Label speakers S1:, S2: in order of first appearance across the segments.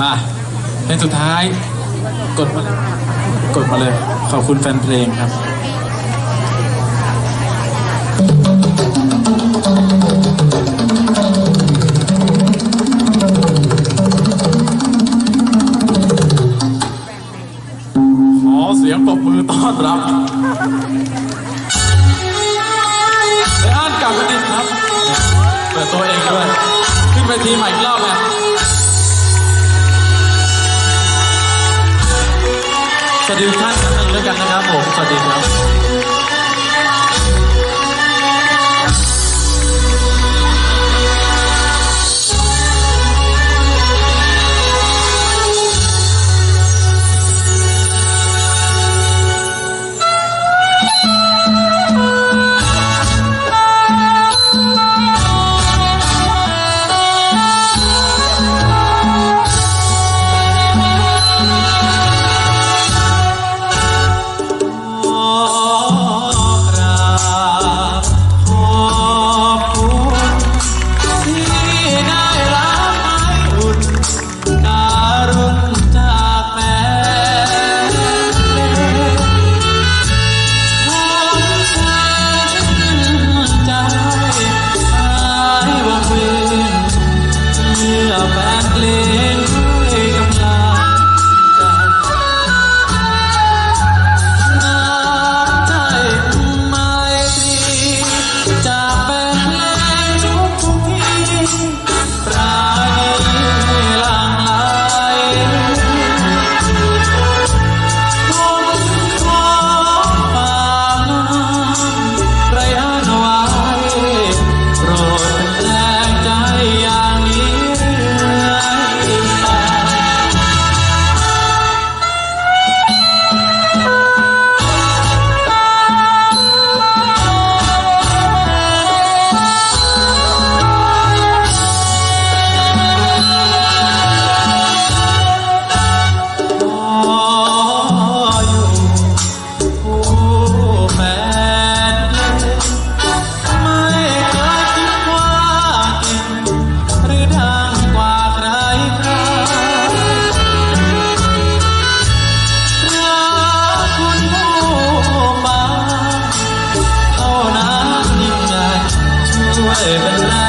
S1: มาเพลงสุดท้าย กดมาเลยกดมาเลย ขอบคุณแฟนเพลงครับขอเสียงปรบมือต้อนรับไอ้อ่านกลับมาดิครับ เปิดตัวเองด้วย ขึ้นไปทีใหม่อีกรอบเลย สวัสดีท่านครั้งหนึ่งด้วยกันนะครับผม สวัสดีครับ
S2: alive and alive.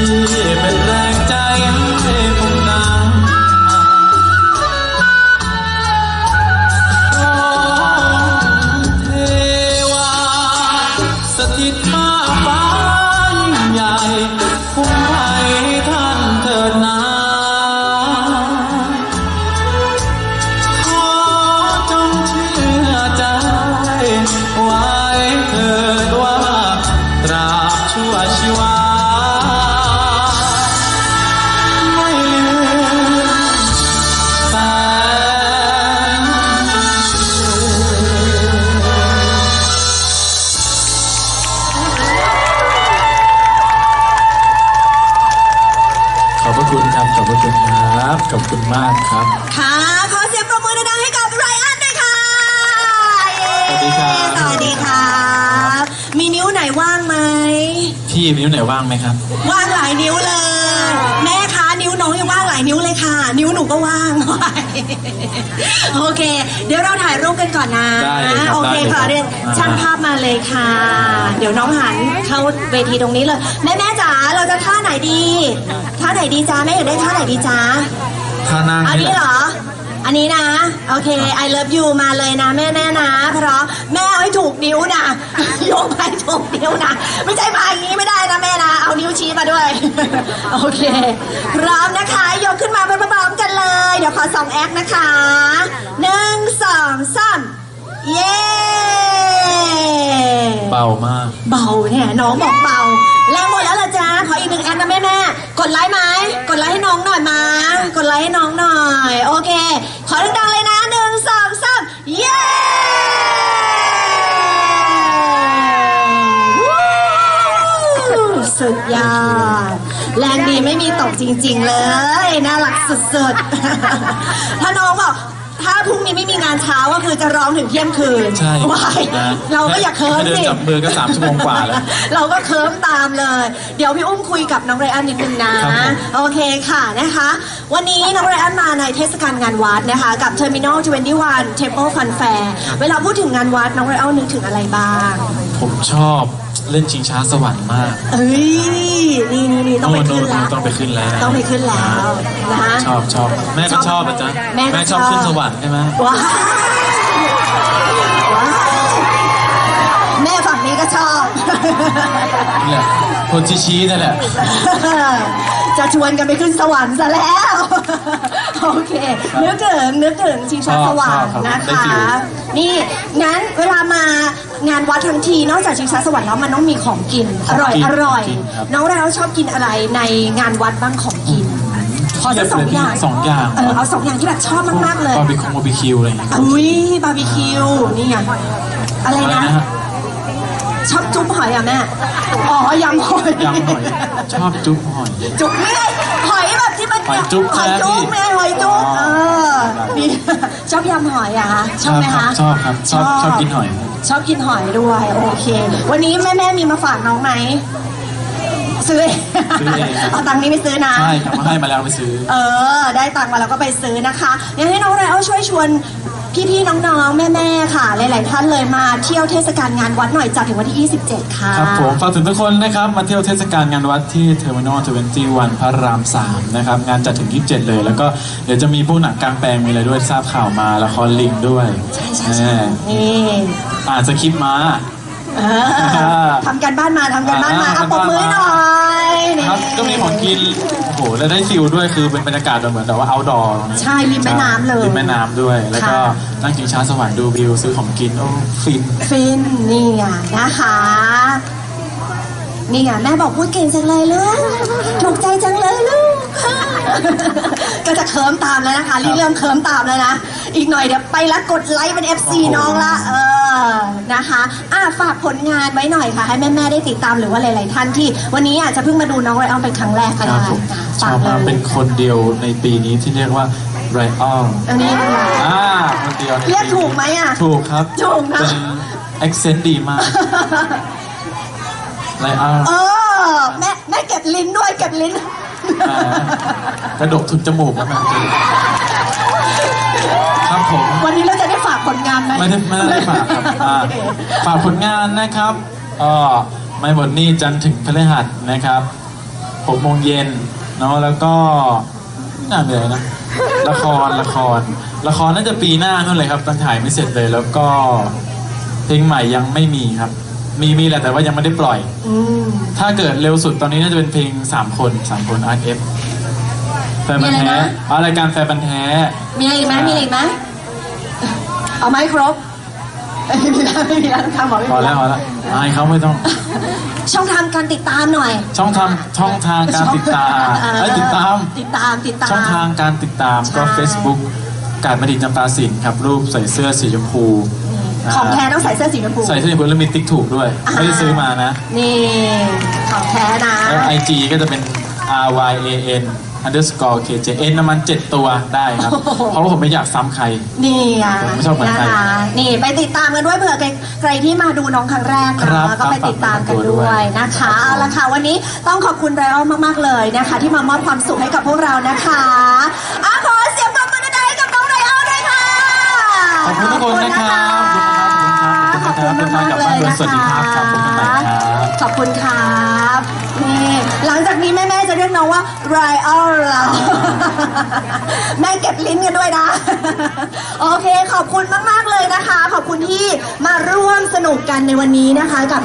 S2: من ที่นิ้วไหนว่างไหมครับ ว่างหลา
S3: ยนิ้วเลย แม่คะนิ้วน้องยังว่างหลายนิ้วเลยค่ะ นิ้วหนูก็ว่างโอเค เดี๋ยวเราถ่ายรูปกันก่อนนะ
S1: โอเคค่ะ
S3: เรียนช่างภาพมาเลยค่ะ เดี๋ยวน้องหันเข้าเวทีตรงนี้เลย แม่แม่จ๋าเราจะท่าไหนดีท่าไหนดีจ้าแม่อยากได้ท่าไหนดีจ้า
S1: ท่านั่ง
S3: อัน
S1: นี้
S3: เหรอ อันนี้นะ โอเค I love you มาเลยนะ แม่แม่นะ เพราะแม่เอาให้ถูกนิ้วนะโยกไปถูกนิ้วนะ ไม่ใช่มาอย่างนี้ไม่ได้นะแม่นะ เอานิ้วชี้มาด้วย โอเค พร้อมนะคะยกขึ้นมาพร้อมๆกันเลย เดี๋ยวขอสองแอคนะคะหนึ่งสองสามเย้
S1: เบามาก
S3: เบาเนี่ยน้องบอกเบาแรงหมดแล้วเหรอจ๊ะขออีกหนึ่งแอคนะแม่แม่กดไลค์ไหมกดไลค์ให้น้องหน่อยมากดไลค์ให้น้องหน่อย โอเคขอ ดังๆเลยนะหนึ่งสองสามเย้สุดยอดแรงดีไม่มีตกจริงๆเลย น่ารักสุดๆถ้าน้องบอก ถ้าพรุ่งนี้ไม่มีงานเช้าก็คือจะร้องถึงเที่ยงคืน
S1: ใช่
S3: วาย
S1: นะ
S3: เราก็อย่าเคิร์ม
S1: แค่เดิน
S3: สิ
S1: จับมือก็สามชั่วโมงกว่าแล้ว
S3: เราก็เคิร์มตามเลย เดี๋ยวพี่อุ้มคุยกับน้องไรอันนิดนึงนะ
S1: ครับผม
S3: โอเคค่ะนะคะ วันนี้น้องไรอันมาในเทศกาลงานวัดนะคะ กับ Terminal 21 Temple Fun Fair เวลาพูดถึงงานวัดน้องไรอันนึกถึงอะไรบ้าง
S1: ผมชอบ เล่นชิงช้าสวรรค์มาก
S3: เอ้ยนี่นี่นี่ต้องไปขึ้นแล้ว
S1: ต้องไปขึ้นแล้ว
S3: ต้องไปขึ้นแล้วนะคะ
S1: ชอบชอบแม่ก็ชอบนะจ๊ะ
S3: แม่ก็
S1: ชอบ
S3: ชอบ
S1: ขึ้นสวรรค์ใช่ไหม
S3: ว้าวว้าวแม่ฝั่งนี้ก็ชอบ
S1: นี่แหละคนชี้ชี้นั่นแหละ
S3: จะชวนกันไปขึ้นสวรรค์ซะแล้วโอเคนึกถึงนึกถึงชิงช้าสวรรค์
S1: ชอบ
S3: นะ
S1: ชอบได้
S3: คะ
S1: ฟิล
S3: นี่งั้นเวลามา งานวัดทั้งทีนอกจากชิงช้าสวรรค์แล้วมันต้องมีของกินอร่อยอร่อยน้องเราชอบกินอะไรในงานวัดบ้างของกินขอสักสองอย่าง
S1: สองอย่าง
S3: เออเอาสองอย่างที่แบบชอบมากๆเลย
S1: บาร์บีคงบาร์บีคิวอะไรอย่างเงี้ย
S3: อุ้ยบาร์บีคิวนี่ไงอะไร
S1: อะไร
S3: นะ
S1: นะ ฮะ
S3: ชอบจุ๊บหอยอะแม่ อ๋อยำหอย
S1: ยำหอยชอบจุ๊บหอย
S3: จุ๊บนี่ไงหอยแบบที่มัน
S1: หอยจุ๊บ
S3: หอยจุ๊บ
S1: ใช่ไหม
S3: ไงหอยจุ๊บ
S1: อ๋อ
S3: เออนี่ชอบยำหอยอะคะชอบไหมคะ
S1: ชอบครับชอบชอบกินหอย
S3: ชอบกินหอยด้วย โอเค วันนี้แม่แม่ๆมีมาฝากน้องไหมซื้อเอง
S1: ซื้อเองครับ
S3: เอาตังค์นี้ไปซื้อนะ
S1: ใช่ครับมาให้มาแล้วไปซื้อ
S3: เออ ได้ตังค์มาแล้วก็ไปซื้อนะคะอยากให้น้องไรเอาช่วยชวนพี่ๆน้องๆ แม่ๆ ค่ะ หลายๆท่านเลยมาเที่ยวเทศกาลงานวัดหน่อยจัดถึงวันที่ 27 ค่ะ
S1: ครับผมฝากถึงทุกคนนะครับ มาเที่ยวเทศกาลงานวัดที่เทอร์มินอล21พระราม 3 นะครับ งานจัดถึง 27 เลย แล้วก็เดี๋ยวจะมีผู้หนังกลางแปลงมีอะไรด้วยทราบข่าวมาละครลิงด้วย
S3: ใช่ใช่ใช่
S1: แน่
S3: นี่
S1: อ่านสคริปต์มา
S3: เออทำกันบ้านมาทำกันบ้านมา
S1: อ่า
S3: เอาปรบมือให้หน่อยนี่
S1: ครับก็มีของกินโอ้โหแล้วได้ฟิลด้วยคือเป็นบรรยากาศแบบเหมือนแบบว่า outdoor ตรงนี้
S3: ใช่ริมแม่น้ำเลย
S1: ริมแม่น้ำด้วย แล้วก็
S3: ค่ะ
S1: นั่งกินช้าสวรรค์ดูวิวซื้อของกินโอ้ฟิน
S3: ฟินนี่ไงนะคะนี่ไงแม่บอกพูดเก่งจังเลยลูกถูกใจจังเลยลูกก็จะเคิร์มตามแล้วนะคะรีเริ่มเคิร์มตามแล้วนะ อีกหน่อยเดี๋ยวไปแล้วกดไลค์เป็น FC
S1: โอ้โห
S3: น้องละเออนะคะอะฝากผลงานไว้หน่อยค่ะ ให้แม่ ๆ ได้ติดตามหรือว่าหลาย ๆ ท่านที่ วันนี้อาจจะเพิ่งมาดูน้องไรออนเป็นครั้งแรกก็
S1: ครั
S3: ได้
S1: บผม
S3: นะ
S1: ช
S3: ฝา
S1: อกบ
S3: เล
S1: มาก
S3: ย
S1: เป็นคนเดียวในปีนี้ที่เรียกว่าไรอัล
S3: อันนี้เป็นไง
S1: อ่าคนเดียวในปีนี้
S3: เรียกถูกไหมอะ
S1: ถูกครับ
S3: ถูกนะ
S1: เป็น accent ดีมากไรอัล
S3: เออแม่แม่เก็บลิ้นด้วยเก็บลิ้น
S1: กระดกทุนจมูกแล้วแม่ครับ
S3: ไหม
S1: ไม่ได้ไม่ได้ฝากครับอ่า
S3: โอเค
S1: ฝากผลงานนะครับก็ไม่หมดหนี่จันทร์ถึงพฤหัสนะครับ6โมงเย็นเนาะแล้วก็น่าเหนื่อยนะละครละคร ละครน่าจะปีหน้านู่นเลยครับต้องถ่ายไม่เสร็จเลย แล้วก็เพลงใหม่ยังไม่มีครับ มีมีแหละแต่ว่ายังไม่ได้ปล่อย
S3: อืม
S1: ถ้าเกิดเร็วสุดตอนนี้น่าจะเป็นเพลง 3 คน3คน R F แฟนบันธุ์
S3: มีอะไร
S1: แท้
S3: นะ
S1: อ๋อรายการแฟนบันธุ์แท้
S3: มีอะไรอีกไหมมีอะไรอีกไหม เอาไหมครบไม่มีแล้วไม่มีแล้วทางบอกไม่
S1: พอ
S3: มี
S1: แล้วพอแล้วอายเขาไม่ต้อง
S3: ช่องทางการติดตามหน่อย
S1: ช่องทางช่องทางการติดตาม
S3: เออ
S1: เอ้ยติดตาม
S3: ติดตามติดตาม
S1: ช่องทางการติดตามก็
S3: ใช่
S1: Facebook การบัณฑิตจำปาสินครับ รูปใส่เสื้อสีชมพู
S3: ของแท้ต้องใส่เสื้อสีชมพู
S1: ใส่เสื้อสีชมพูแล้วมีติ๊กถูกด้วย
S3: อ่า
S1: ไม่ได้ซื้อมานะ
S3: นี่ของแท้นะ
S1: แล้ว IG ก็จะเป็น R Y A N underscore K J N ประมาณ7ตัวได้ครับ เพราะว่าผมไม่อยากซ้ำใคร
S3: นี่อะ
S1: ผมไม่ชอบเหมือน
S3: นะ
S1: ใคร
S3: คะนี่ไปติดตามกันด้วยเผื่อใครใครที่มาดูน้องครั้งแรก
S1: ครั
S3: นะ
S1: บ
S3: ก็ไปติดตามกัน
S1: ฝากตัวด้
S3: ด้ว
S1: วยย
S3: นะคะเอาละค่ะวันนี้ต้องขอบคุณไรอัลมากๆเลยนะคะ ที่มามอบความสุขให้กับพวกเรานะคะอะขอเสียงปรบมือดังๆให้กับน้องไรอัลด้วยค่ะ
S1: ขอบคุณทุกคนนะครับ
S3: ขอบคุณนะคะขอบคุณคุณ
S1: เดินทาง
S3: มาก
S1: กลับ
S3: ๆเล
S1: บ้าน
S3: ย
S1: โดย
S3: นะ
S1: สวัสดี
S3: คะ
S1: ครับครับขอบคุณมากครับ
S3: ขอบคุณครับนี่หลังจากนี้แม่ ๆ จะเรียกน้องว่าไรอัลเราแม่เก็บลิ้นกันด้วยนะ โอเค ขอบคุณมาก ๆ เลยนะคะ ขอบคุณที่มาร่วมสนุกกันในวันนี้นะคะกับ